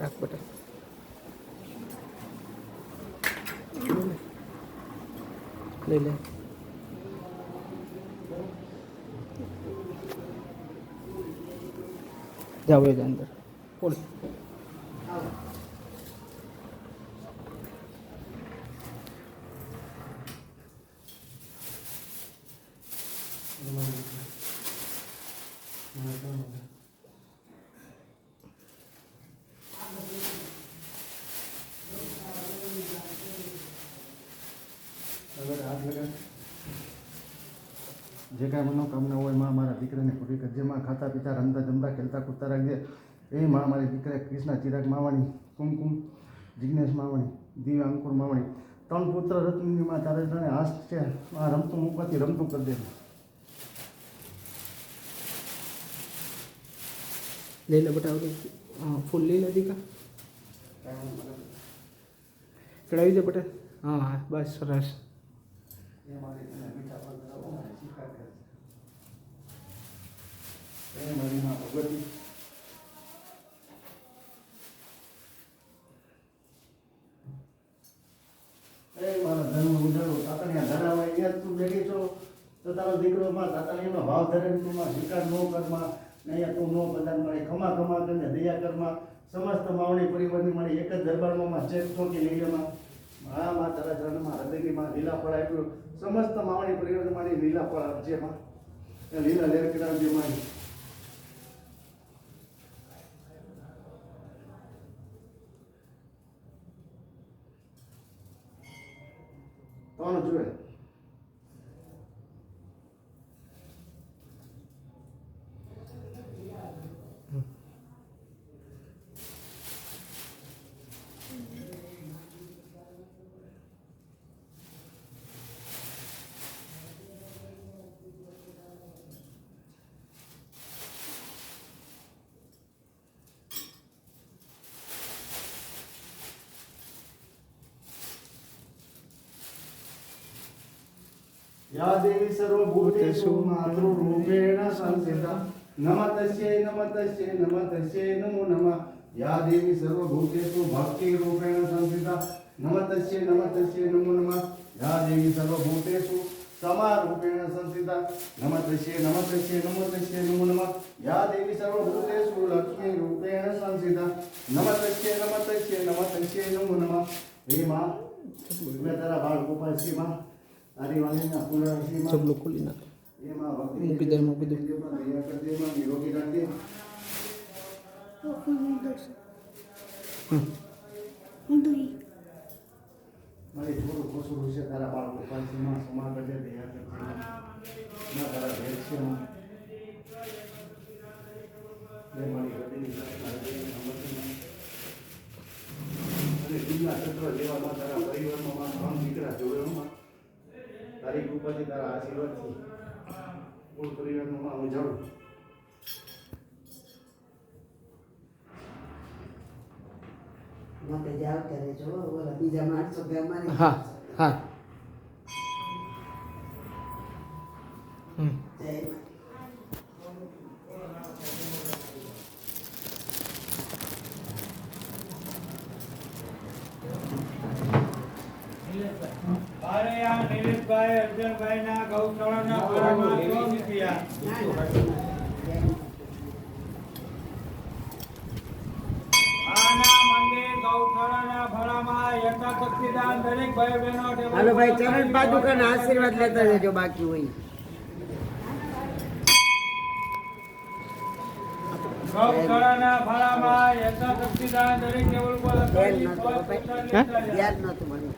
রাখবোটা লইলে যাবো এখান থেকে পড়ে જે કાંઈ મનોકામના હોયમાં મારા દીકરાને પૂરી કરજે માં ખાતા પીતા, રમતા જમતા, ખેલતા કૂદતા રાખજે. એ માં મારી દીકરા ક્રિષ્ના ચિરાગ માવાણી, કુમકુમ જિજ્ઞેશ માવાણી દિવ્ય અંકુર માવાણી. ત્રણ પુત્ર રત્નની માં તારે જાણે આશ છે. આ રમતું મૂકવાથી રમતું કરી દે લઈ લે બેટા ઓલું હા ફૂલ લઈ લે દીકા ચડાવી દે બેટા હા હા બસ સરસ એ મારી તને મીઠા પર ધરાવો ને સ્વીકાર કરે છે એ लो बेटा ભગવતી એ ले लो दीका। चढ़ाई ધરાવા बेटा। हाँ हाँ, बस તો તારો દીકરો માં તાતા એનો ભાવ ધરે તું માં સ્વીકાર ન કરમાં અહીંયા તું નો બધાને મળે, ખમા ખમા કરીને દયા કરમાં સમસ્ત માવણી પરિવારની મળી એક જ દરબારમાં માં ચેક લઈ મારા મા, તારા ચરણમાં હૃદયની માં લીલા ફળ આપ્યું. સમસ્ત માવણી પરિવારની મારી લીલા ફળ આપજે માં. લીલા લેર કરાવજે મારી. ત્રણ જોડે या देवी सर्वभूतेषु मातृरूपेण संस्थिता नम तस्यै नम नमो नमः या देवी सर्वभूतेषु भक्तिरूपेण संस्थिता नम तस्यै नमो नमः या देवी सर्वभूतेषु समारूपेण संस्थिता नम तस्यै नम नमो नमः या देवी सर्वभूतेषु लक्ष्मीरूपेण संस्थिता नम तस्यै नम नमो नमः हे मा तुझ्या त्याला बाळ गोपाळ मा માં लोग એમાં ભક્તિ મૂકી દે, મૂકી દે. છે તારા બાળ ગોપાલ સિંહમાં ક્ષમા કરજે, દયા કરજે. તારા ભેદ છે માં. હે મારી હૃદયની પ્રાર્થના, હૃદયની તારી કૃપાથી તારા આશીર્વાદથી કુલ પરિવારનું માં ઉજાડું માટે જાવ ત્યારે જો ઓલા બીજા માણસો કે અમારે હા હા. માતા. અરે આ નિલેશભાઈ અર્જુનભાઈના ગૌશાળાના સો રૂપિયા ભાડામાં ભાઈ હાલો ભાઈ ચરણ પાદુકાના આશીર્વાદ લેતા જજો બાકી હોય ગૌશાળાના ભાડામાં દરેક પર બાપા. લેતા જજો. યાદ નહોતું મને